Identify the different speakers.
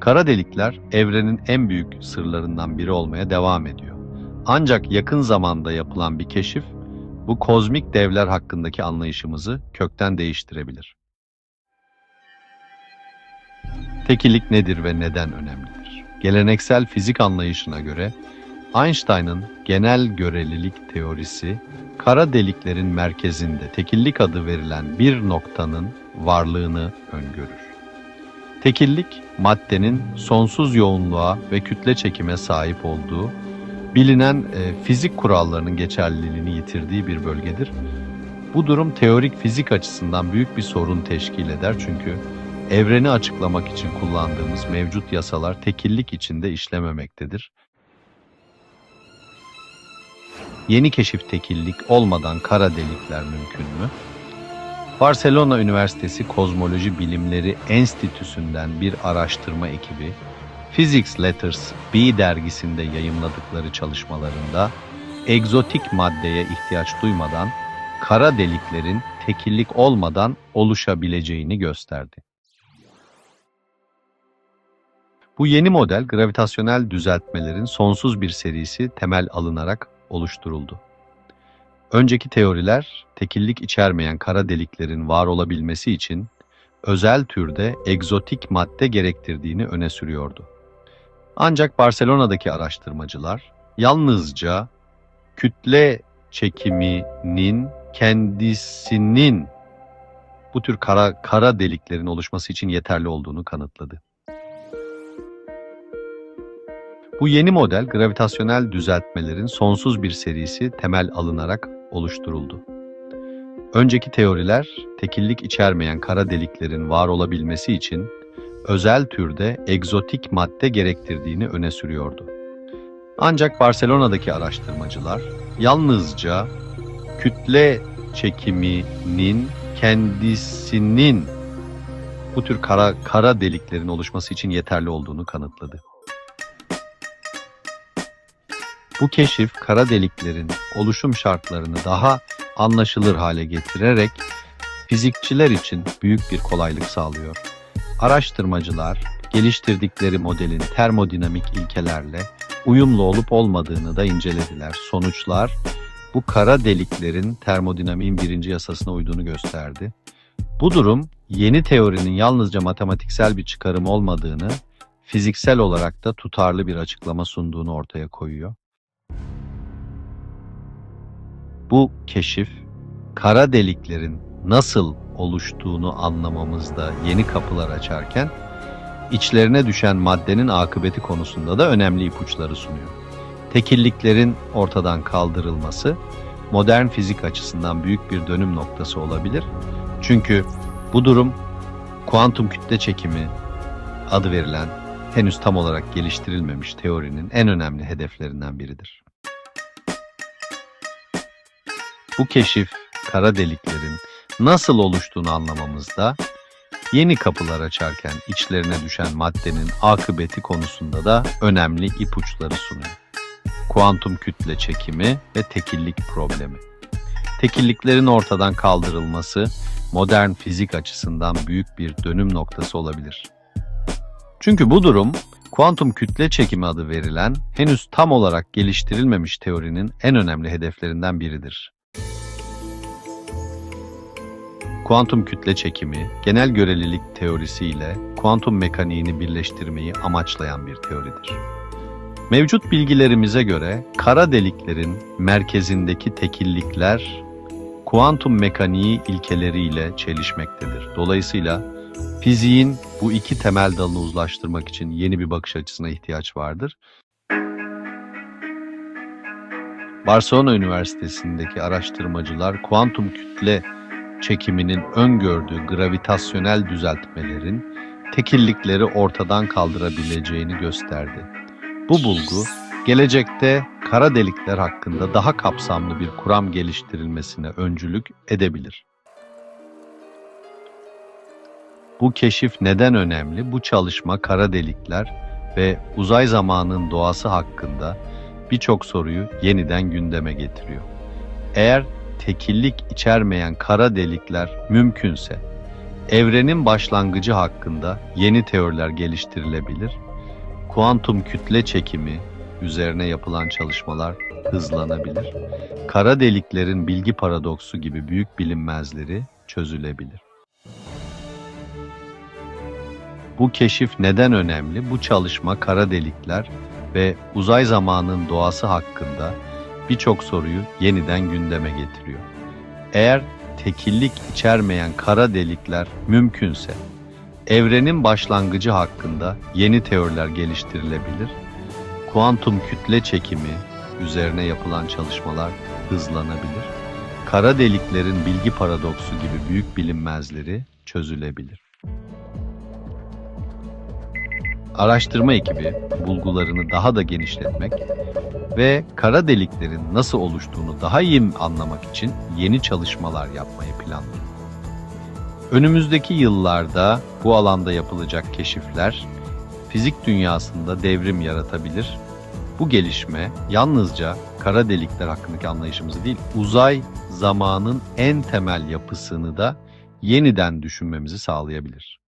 Speaker 1: Kara delikler evrenin en büyük sırlarından biri olmaya devam ediyor. Ancak yakın zamanda yapılan bir keşif bu kozmik devler hakkındaki anlayışımızı kökten değiştirebilir. Tekillik nedir ve neden önemlidir? Geleneksel fizik anlayışına göre Einstein'ın genel görelilik teorisi kara deliklerin merkezinde tekillik adı verilen bir noktanın varlığını öngörür. Tekillik, maddenin sonsuz yoğunluğa ve kütle çekime sahip olduğu, bilinen e, fizik kurallarının geçerliliğini yitirdiği bir bölgedir. Bu durum teorik fizik açısından büyük bir sorun teşkil eder çünkü evreni açıklamak için kullandığımız mevcut yasalar tekillik içinde işlememektedir. Yeni keşif tekillik olmadan kara delikler mümkün mü? Barcelona Üniversitesi Kozmoloji Bilimleri Enstitüsü'nden bir araştırma ekibi, Physics Letters B dergisinde yayımladıkları çalışmalarında egzotik maddeye ihtiyaç duymadan kara deliklerin tekillik olmadan oluşabileceğini gösterdi. Bu yeni model gravitasyonel düzeltmelerin sonsuz bir serisi temel alınarak oluşturuldu. Önceki teoriler tekillik içermeyen kara deliklerin var olabilmesi için özel türde egzotik madde gerektirdiğini öne sürüyordu. Ancak Barcelona'daki araştırmacılar yalnızca kütle çekiminin kendisinin bu tür kara, kara deliklerin oluşması için yeterli olduğunu kanıtladı. Bu yeni model gravitasyonel düzeltmelerin sonsuz bir serisi temel alınarak oluşturuldu. Önceki teoriler tekillik içermeyen kara deliklerin var olabilmesi için özel türde egzotik madde gerektirdiğini öne sürüyordu. Ancak Barcelona'daki araştırmacılar yalnızca kütle çekiminin kendisinin bu tür kara, kara deliklerin oluşması için yeterli olduğunu kanıtladı. Bu keşif kara deliklerin oluşum şartlarını daha anlaşılır hale getirerek fizikçiler için büyük bir kolaylık sağlıyor. Araştırmacılar geliştirdikleri modelin termodinamik ilkelerle uyumlu olup olmadığını da incelediler. Sonuçlar bu kara deliklerin termodinamiğin birinci yasasına uyduğunu gösterdi. Bu durum yeni teorinin yalnızca matematiksel bir çıkarım olmadığını, fiziksel olarak da tutarlı bir açıklama sunduğunu ortaya koyuyor. Bu keşif kara deliklerin nasıl oluştuğunu anlamamızda yeni kapılar açarken içlerine düşen maddenin akıbeti konusunda da önemli ipuçları sunuyor. Tekilliklerin ortadan kaldırılması modern fizik açısından büyük bir dönüm noktası olabilir. Çünkü bu durum kuantum kütle çekimi adı verilen henüz tam olarak geliştirilmemiş teorinin en önemli hedeflerinden biridir. Bu keşif kara deliklerin nasıl oluştuğunu anlamamızda yeni kapılar açarken içlerine düşen maddenin akıbeti konusunda da önemli ipuçları sunuyor. Kuantum kütle çekimi ve tekillik problemi. Tekilliklerin ortadan kaldırılması modern fizik açısından büyük bir dönüm noktası olabilir. Çünkü bu durum kuantum kütle çekimi adı verilen henüz tam olarak geliştirilmemiş teorinin en önemli hedeflerinden biridir. Kuantum kütle çekimi, genel görelilik teorisi ile kuantum mekaniğini birleştirmeyi amaçlayan bir teoridir. Mevcut bilgilerimize göre kara deliklerin merkezindeki tekillikler kuantum mekaniği ilkeleriyle çelişmektedir. Dolayısıyla fiziğin bu iki temel dalını uzlaştırmak için yeni bir bakış açısına ihtiyaç vardır. Barcelona Üniversitesi'ndeki araştırmacılar kuantum kütle çekiminin öngördüğü gravitasyonel düzeltmelerin tekillikleri ortadan kaldırabileceğini gösterdi. Bu bulgu gelecekte kara delikler hakkında daha kapsamlı bir kuram geliştirilmesine öncülük edebilir. Bu keşif neden önemli? Bu çalışma kara delikler ve uzay zamanının doğası hakkında birçok soruyu yeniden gündeme getiriyor. Eğer tekillik içermeyen kara delikler mümkünse Evrenin başlangıcı hakkında yeni teoriler geliştirilebilir. Kuantum kütle çekimi üzerine yapılan çalışmalar hızlanabilir. Kara deliklerin bilgi paradoksu gibi büyük bilinmezleri çözülebilir. Bu keşif neden önemli? Bu çalışma kara delikler ve uzay zamanın doğası hakkında birçok soruyu yeniden gündeme getiriyor. Eğer tekillik içermeyen kara delikler mümkünse, evrenin başlangıcı hakkında yeni teoriler geliştirilebilir. Kuantum kütle çekimi üzerine yapılan çalışmalar hızlanabilir. Kara deliklerin bilgi paradoksu gibi büyük bilinmezleri çözülebilir. Araştırma ekibi bulgularını daha da genişletmek ve kara deliklerin nasıl oluştuğunu daha iyi anlamak için yeni çalışmalar yapmayı planlıyor. Önümüzdeki yıllarda bu alanda yapılacak keşifler fizik dünyasında devrim yaratabilir. Bu gelişme yalnızca kara delikler hakkındaki anlayışımızı değil, uzay zamanın en temel yapısını da yeniden düşünmemizi sağlayabilir.